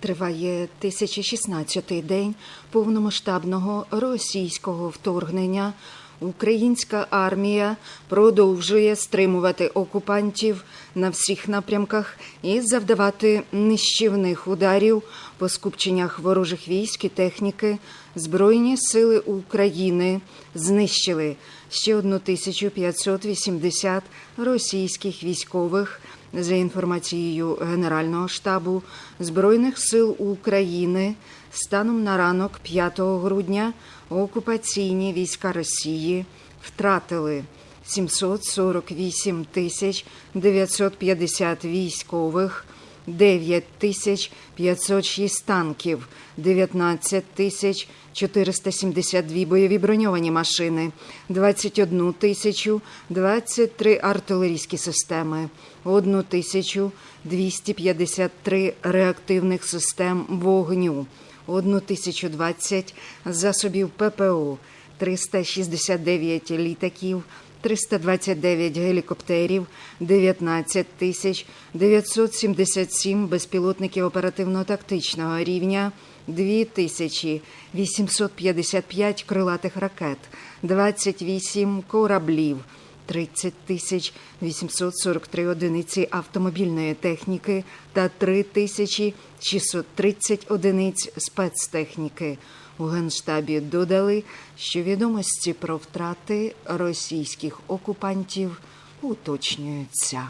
Триває 1016-й день повномасштабного російського вторгнення. Українська армія продовжує стримувати окупантів на всіх напрямках і завдавати нищівних ударів по скупченнях ворожих військ і техніки. Збройні сили України знищили ще 1580 російських військових. За інформацією Генерального штабу Збройних сил України, станом на ранок 5 грудня окупаційні війська Росії втратили 748 тисяч 950 військових, 9 тисяч 506 танків, 19 тисяч 472 бойові броньовані машини, 21 тисячу 23 артилерійські системи, 1 тисячу 253 реактивних систем вогню, 1 тисячу 20 засобів ППО, 369 літаків, 329 гелікоптерів, 19 тисяч 977 безпілотників оперативно-тактичного рівня, 2 тисячі 855 крилатих ракет, 28 кораблів, 30 тисяч 843 одиниці автомобільної техніки та 3 тисячі 630 одиниць спецтехніки. У Генштабі додали, що відомості про втрати російських окупантів уточнюються.